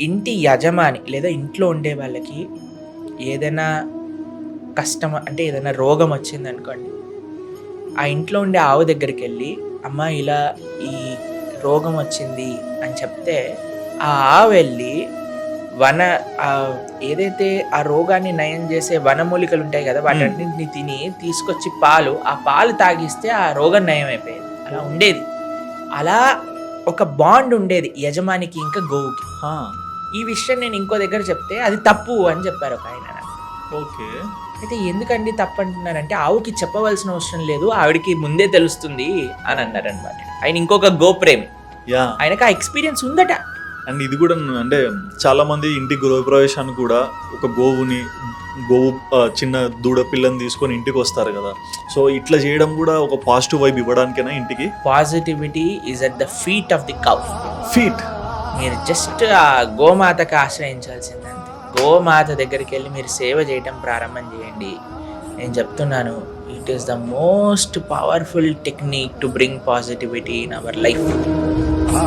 ఇంటి యజమాని లేదా ఇంట్లో ఉండే వాళ్ళకి ఏదైనా కష్టం అంటే ఏదైనా రోగం వచ్చింది అనుకోండి ఆ ఇంట్లో ఉండే ఆవు దగ్గరికి వెళ్ళి అమ్మ ఇలా ఈ రోగం వచ్చింది అని చెప్తే ఆ ఆవు వెళ్ళి వన ఏదైతే ఆ రోగాన్ని నయం చేసే వనమూలికలు ఉంటాయి కదా వాటన్నింటిని తిని తీసుకొచ్చి పాలు ఆ పాలు తాగిస్తే ఆ రోగం నయం అయిపోయేది అలా ఉండేది. అలా ఒక బాండ్ ఉండేది యజమానికి ఇంకా గోవుకి. ఈ విషయం నేను ఇంకో దగ్గర చెప్తే అది తప్పు అని చెప్పారు ఒక ఆయన. ఓకే. అయితే ఎందుకండి తప్పు అంటున్నారంటే ఆవుకి చెప్పవలసిన అవసరం లేదు ఆవిడకి ముందే తెలుస్తుంది అని అన్నారు అనమాట ఆయన ఇంకొక గోప్రేమి. ఆయనకు ఆ ఎక్స్పీరియన్స్ ఉందట. అండ్ ఇది కూడా అంటే చాలా మంది ఇంటి గృహప్రవేశానికి కూడా ఒక గోవుని గోవు చిన్న దూడ పిల్లని తీసుకొని ఇంటికి వస్తారు కదా. సో ఇట్లా చేయడం కూడా ఒక పాజిటివ్ వైబ్ ఇవ్వడానికేనా ఇంటికి? Positivity is at the feet of the cow feet మీరు జస్ట్ ఆ గోమాతకు ఆశ్రయించాల్సిందంతే గోమాత దగ్గరికి వెళ్ళి మీరు సేవ చేయటం ప్రారంభం చేయండి. నేను చెప్తున్నాను it is the most powerful technique to bring positivity in our life ఆ